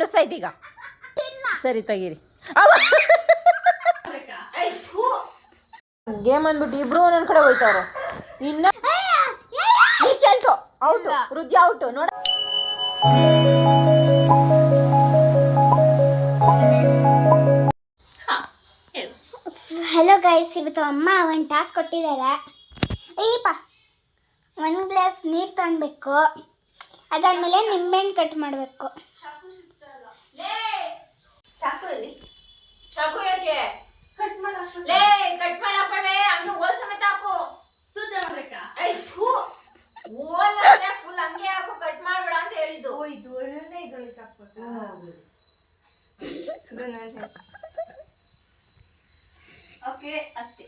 ಅನ್ನಿಸ್ತೈತಿ ಈಗ. ಸರಿ ತೆಗೀರಿ. ಗೇಮ್ ಅಂದ್ಬಿಟ್ಟು ಇಬ್ರು ಒಂದೊಂದ್ ಕಡೆ ಹೋಯ್ತವ್ರೆ. ಇನ್ನ ನೀ ಚೆಲ್ತು ಔಟು ರುದ್ಯ ಔಟು ನೋಡ. ಹಲೋ ಗೈಸ್ ಇವತ್ತು ಅಮ್ಮ ಒಂದು ಟಾಸ್ಕ್ ಕೊಟ್ಟಿದ್ದಾರೆ ಅಯ್ಯಪ್ಪ ಒಂದು ಗ್ಲಾಸ್ ನೀರು ತಗೊಳ್ಬೇಕು ಅದಾದಮೇಲೆ ನಿಂಬೆಹಣ್ಣು ಕಟ್ ಮಾಡಬೇಕು. ಚಾಕು ಯಾಕೆ ಲೇ ಕಟ್ ಮಾಡಪ್ಪಣೆ ಹಂಗೆ ಹೋಲ್ ಸಮೇತ ಹಾಕು ಐ ಥೂ ಓಲ್ ಫುಲ್ ಹಂಗೆ ಹಾಕು ಕಟ್ ಮಾಡ್ಬೇಡ ಅಂತ ಹೇಳಿದ್ದು ಓಕೆ ಅತ್ತೆ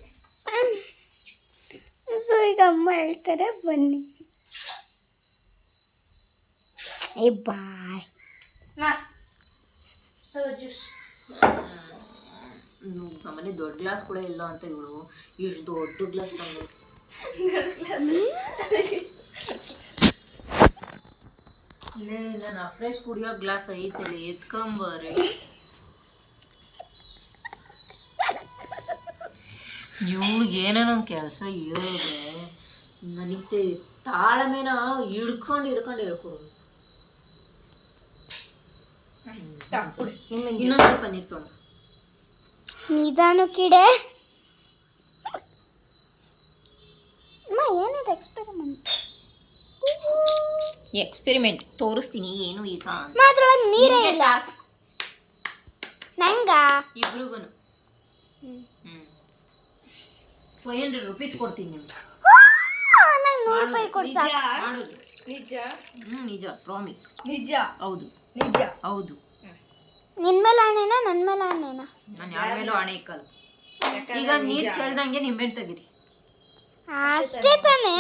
ಸೊ ಈಗ ಅಮ್ಮ ಹೇಳ್ತಾರೆ ಬನ್ನಿ ಏ ಬಾಯ್ ನಾ ಜ್ಯೂಸ್ ನಮ್ಮನೆ ದೊಡ್ಡ ಗ್ಲಾಸ್ ಕೂಡ ಇಲ್ಲ ಅಂತ ಇವಳು ಇಷ್ಟು ದೊಡ್ಡ ಗ್ಲಾಸ್ ತಂದು ಇಲ್ಲ ನಾ ಫ್ರೆಶ್ ಕುಡಿಯೋ ಗ್ಲಾಸ್ ಐತಲ್ಲ ಎತ್ಕೊಂಬರ್ರಿ. ಇವ್ಳಿಗೆ ಏನೇನೋ ಕೆಲಸ ಇರೋದೆ ನನಗೆ ತಾಳ್ಮೇನ ಹಿಡ್ಕೊಂಡು ಹಿಡ್ಕೊಂಡು ಹೇಳ್ಕೊಡು. ಇನ್ನೊಂದು ಸ್ವಲ್ಪ ನೀರು ತೊಗೊಂಡು. ನಿಧಾನಕ್ಕಿಡೆ ಅಮ್ಮ ಏನಿದೆ ಎಕ್ಸ್ಪೆರಿಮೆಂಟ್ ಎಕ್ಸ್ಪೆರಿಮೆಂಟ್ ತೋರಿಸ್ತೀನಿ ಏನು ಈಗ. ಮಾತ್ರ ನೀರೇ ಇಲ್ಲ. ನಂಗ? ಇಬ್ರಿಗೂ ಫೈವ್ ಹಂಡ್ರೆಡ್ ರುಪೀಸ್ ಕೊಡ್ತೀನಿ ನಿಮ್ಗೆ. ನಂಗೆ ನೂರು ರೂಪಾಯಿ ಕೊಡ್ಸ ಮಾಡೋದು ನಿಜ. ಹ್ಞೂ ನಿಜ. ಪ್ರಾಮಿಸ್ ನಿಜ. ಹೌದು. ನಿಜ. ಹೌದು. ನಿನ್ ಮೇಲೆ ಆಣೆನಾ ನನ್ನ ಮೇಲೆ ಆಣೆನಾ? ನಾನು ಯಾರ ಮೇಲೂ ಹಣೆ ಇಕ್ಕಲ್ಲ. ಈಗ ನೀರು ಚೆಲ್ದಂಗೆ ನಿಂಬೆಹಣ್ಣು ತೆಗೀರಿ. ಅಷ್ಟೇ ತಾನೇ.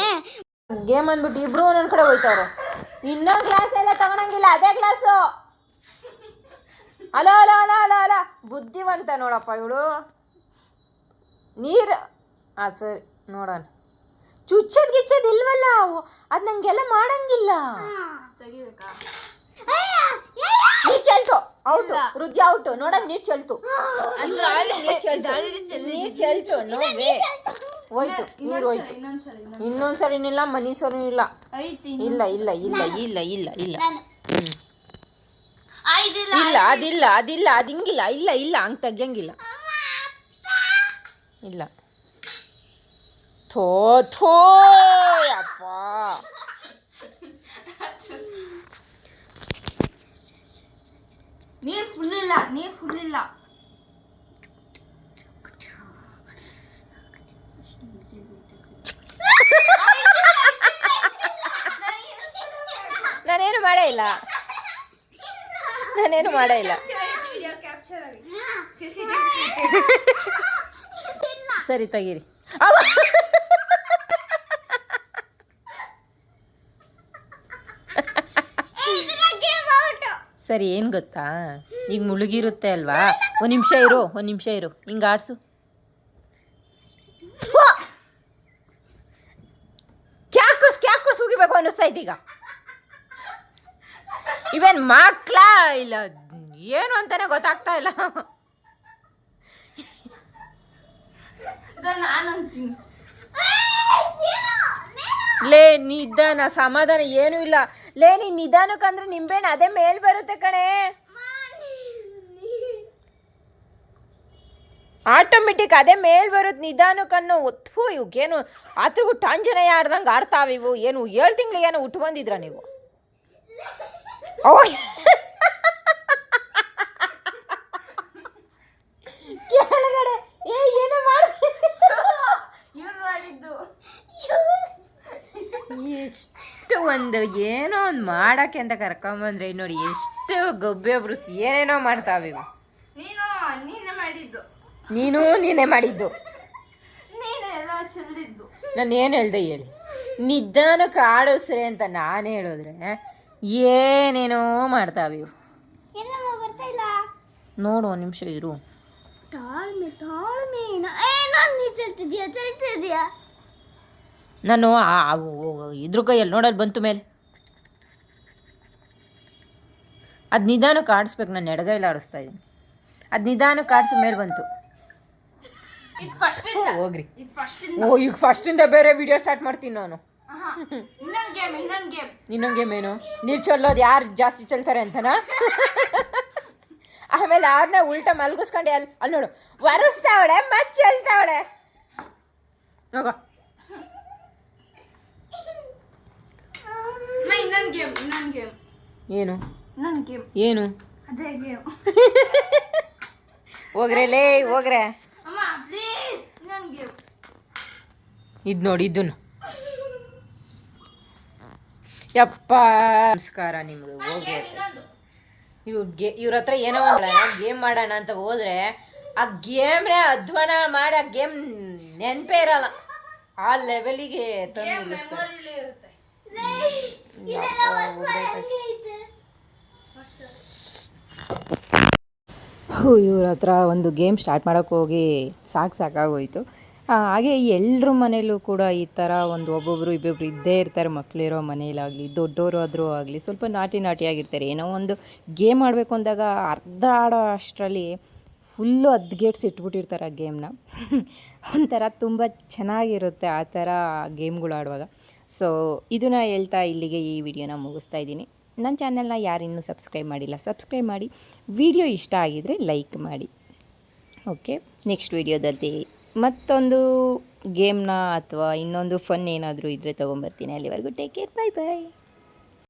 ಗೇಮ್ ಅಂದ್ಬಿಟ್ಟು ಇಬ್ರು ಒಂದೊಂದ್ ಕಡೆ ಹೋಯ್ತವ್ರೆ. ಇನ್ನೊಂದು ಗ್ಲಾಸ್ ಎಲ್ಲ ತಗೊಳಂಗಿಲ್ಲ ಅದೇ glass hello hello hello hello hello. ಬುದ್ಧಿವಂತ ನೋಡಪ್ಪ ಇವಳು. ನೀರು ಹಾಂ ಸರಿ ನೋಡೋಣ. ಚುಚ್ಚದ್ ಗಿಚ್ಚದ್ ಇಲ್ವಲ್ಲ ಅವು. ಅದು ನಂಗೆಲ್ಲ ಮಾಡಂಗಿಲ್ಲ. ಔಟು ರುಜಿ ಔಟು ನೋಡೋದ್ ನೀರ್ ಚೆಲ್ತು. ನೀರ್ ಚೆಲ್ತು. ನೋವೇ ಹೋಯ್ತು ನೀರ್ ಹೋಯ್ತು. ಇನ್ನೊಂದ್ ಇಲ್ಲ ಮನಿ ಸರಿನಿಲ್ಲ ಇಲ್ಲ. ಇಲ್ಲ ಇಲ್ಲ ಇಲ್ಲ ಇಲ್ಲ ಇಲ್ಲ ಇಲ್ಲ. ಇಲ್ಲ ಅದಿಲ್ಲ ಅದಿಲ್ಲ ಅದಿಂಗಿಲ್ಲ. ಹಿಂಗಿಲ್ಲ ಇಲ್ಲ ಇಲ್ಲ ಹಂಗ್ ತೆಗಿಯಂಗಿಲ್ಲ. ಇಲ್ಲ. ಥೋ ಥೋ ಅಪ್ಪ ನೀರ್ ಫುಲ್ ಇಲ್ಲ ನೀರು ಫುಲ್ ಇಲ್ಲ. ನಾನೇನು ಮಾಡೇ ಇಲ್ಲ. ನಾನೇನು ಮಾಡೇ ಇಲ್ಲ. ಸರಿ ತೆಗೀರಿ. ಸರಿ, ಏನು ಗೊತ್ತಾ? ಈಗ ಮುಳುಗಿರುತ್ತೆ ಅಲ್ವಾ? ಒಂದು ನಿಮಿಷ ಇರು, ಒಂದು ನಿಮಿಷ ಇರು. ಹಿಂಗೆ ಆಡಿಸು. ಕ್ಯಾಕರ್ಸ್ ಕ್ಯಾಕರ್ಸ್ ಹೋಗಿಬೇಕು ಅನ್ನಿಸ್ತೈತಿ ಈಗ ಇವೇನ್ ಮಕ್ಕಳ? ಇಲ್ಲ, ಏನು ಅಂತಾನೆ ಗೊತ್ತಾಗ್ತಾ ಇಲ್ಲ. ನಾನು ಅಂತೀನಿ ಲೇ ನಿಧಾನ ಸಮಾಧಾನ ಏನೂ ಇಲ್ಲ. ಲೇ ನೀ ನಿಧಾನಕ್ಕಂದ್ರೆ ನಿಂಬೆಹಣ್ಣು ಅದೇ ಮೇಲ್ ಬರುತ್ತೆ ಕಣೆ. ಆಟೋಮೆಟಿಕ್ ಅದೇ ಮೇಲ್ ಬರುತ್ತೆ ನಿಧಾನಕ್ಕನ್ನು ಒತ್ತು ಇವಕ್ಕೇನು ಆತ್ರಿಗೂ ಟಾಂಜನ ಆಡ್ದಂಗೆ ಆಡ್ತಾವೆ ಇವು. ಏನು ಏಳು ತಿಂಗಳು ಏನೋ ಉಟ್ಟು ಬಂದಿದ್ರ ನೀವು. ಅವಾಗ ಕೆಳಗಡೆ ಏ ಏನೋ ಮಾಡ ಇವ್ರು ಮಾಡಿದ್ದು. ಎಷ್ಟು ಒಂದು ಏನೋ ಒಂದು ಮಾಡಕ್ಕೆ ಅಂತ ಕರ್ಕೊಂಬಂದ್ರೆ ನೋಡಿ ಎಷ್ಟು ಗೊಬ್ಬೆ ಬ್ರುಸ್ ಏನೇನೋ ಮಾಡ್ತಾವೆ ಇವು ನೀನು ನೀನೇ ಮಾಡಿದ್ದು. ನೀನು ನೀನೇ ಮಾಡಿದ್ದು. ನೀನೇ ಎಲ್ಲ ಚೆಲ್ದಿದ್ದು. ನಾನು ಏನು ಹೇಳ್ದೆ ಹೇಳಿ. ನಿಧಾನಕ್ಕೆ ಆಡೋಸ್ರೆ ಅಂತ ನಾನು ಹೇಳಿದ್ರೆ ಏನೇನೋ ಮಾಡ್ತಾವೆ ಇವು ಎಲ್ಲ ಬರ್ತಾ ಇಲ್ಲ? ನೋಡು ಒಂದು ನಿಮಿಷ ಇರು. ತಾಳ್ಮೆ ತಾಳ್ಮೆ. ನ- ಏ ನಾನು ನೀರು ಚೆಲ್ತಿದ್ಯಾ? ಚೆಲ್ತಿದ್ಯಾ? ನಾನು ಇದ್ರ ಕೈಯಲ್ಲಿ ನೋಡಲ್ಲಿ ಬಂತು ಮೇಲೆ. ಅದು ನಿಧಾನಕ್ಕೆ ಆಡಿಸ್ಬೇಕು ನಾನು ಎಡಗೈಲಿ ಆಡಿಸ್ತಾ ಇದ್ದೀನಿ. ಅದು ನಿಧಾನಕ್ಕೆ ಆಡಿಸೋ ಮೇಲೆ ಬಂತು. ಹೋಗ್ರಿ. ಓ ಈಗ ಫಸ್ಟಿಂದ ಬೇರೆ ವಿಡಿಯೋ ಸ್ಟಾರ್ಟ್ ಮಾಡ್ತೀನಿ ನಾನು. ಇನ್ನೊಂದು ಗೇಮ್ ಏನು? ನೀರು ಚೆಲ್ಲೋದು ಯಾರು ಜಾಸ್ತಿ ಚೆಲ್ತಾರೆ ಅಂತನಾ? ಆಮೇಲೆ ಯಾರನ್ನ ಉಲ್ಟಾ ಮಲ್ಗಿಸ್ಕೊಂಡು ಅಲ್ಲಿ ಅಲ್ಲಿ ನೋಡು. ವರಸ್ತಾವಳೆ ಮತ್ತೆ ಚೆಲ್ತಾವಳೆ. ಹೋಗ ನಾ ಇನ್ನೊಂದು ಗೇಮ್ ಇನ್ನೊಂದು ಗೇಮ್. ಏನು? ಇನ್ನೊಂದು ಗೇಮ್. ಏನು? ಅದೇ ಗೇಮ್. ಹೋಗ್ರೆ ಲೇ ಹೋಗ್ರೆ. ಅಮ್ಮ ಪ್ಲೀಸ್ ಇನ್ನೊಂದು ಗೇಮ್. ಇದು ನೋಡಿ ಇದನ್ನು ಯಪ್ಪ ನಮಸ್ಕಾರ ನಿಮ್ಗೆ ಹೋಗಿ ಇವ್ರು ಗೇ ಇವ್ರ ಹತ್ರ ಏನೋ ಒಂದು ಗೇಮ್ ಮಾಡೋಣ ಅಂತ ಹೋದ್ರೆ ಆ ಗೇಮ್ನೇ ಅಧ್ವಾನ ಮಾಡಿ ಆ ಗೇಮ್ ನೆನಪೇ ಇರಲ್ಲ. ಆ ಲೆವೆಲಿಗೆ ತಂದು ಇವ್ರ ಹತ್ರ ಒಂದು ಗೇಮ್ ಸ್ಟಾರ್ಟ್ ಮಾಡೋಕ್ಕೆ ಹೋಗಿ ಸಾಕು ಸಾಕಾಗೋಯಿತು. ಹಾಗೆ ಎಲ್ಲರ ಮನೇಲೂ ಕೂಡ ಈ ಥರ ಒಂದು ಒಬ್ಬೊಬ್ಬರು ಇಬ್ಬೊಬ್ರು ಇದ್ದೇ ಇರ್ತಾರೆ ಮಕ್ಕಳಿರೋ ಮನೇಲಾಗಲಿ ದೊಡ್ಡವರು ಆದರೂ ಆಗಲಿ ಸ್ವಲ್ಪ ನಾಟಿ ನಾಟಿಯಾಗಿರ್ತಾರೆ. ಏನೋ ಒಂದು ಗೇಮ್ ಆಡಬೇಕು ಅಂದಾಗ ಅರ್ಧ ಆಡೋ ಅಷ್ಟರಲ್ಲಿ ಫುಲ್ಲು ಅದ್ಗೇಟ್ಸ್ ಇಟ್ಬಿಟ್ಟಿರ್ತಾರೆ ಆ ಗೇಮ್ನ. ಒಂಥರ ತುಂಬ ಚೆನ್ನಾಗಿರುತ್ತೆ ಆ ಥರ ಗೇಮ್ಗಳು ಆಡುವಾಗ. ಸೊ ಇದನ್ನು ಹೇಳ್ತಾ ಇಲ್ಲಿಗೆ ಈ ವಿಡಿಯೋನ ಮುಗಿಸ್ತಾ ಇದ್ದೀನಿ. ನನ್ನ ಚಾನಲ್ನ ಯಾರಿನ್ನೂ ಸಬ್ಸ್ಕ್ರೈಬ್ ಮಾಡಿಲ್ಲ, ಸಬ್ಸ್ಕ್ರೈಬ್ ಮಾಡಿ. ವಿಡಿಯೋ ಇಷ್ಟ ಆಗಿದರೆ ಲೈಕ್ ಮಾಡಿ. ಓಕೆ, ನೆಕ್ಸ್ಟ್ ವಿಡಿಯೋದಲ್ಲಿ ಮತ್ತೊಂದು ಗೇಮ್ನ ಅಥವಾ ಇನ್ನೊಂದು ಫನ್ ಏನಾದರೂ ಇದ್ದರೆ ತೊಗೊಂಬರ್ತೀನಿ. ಅಲ್ಲಿವರೆಗೂ ಟೇಕ್ ಕೇರ್ ಬೈ ಬಾಯ್.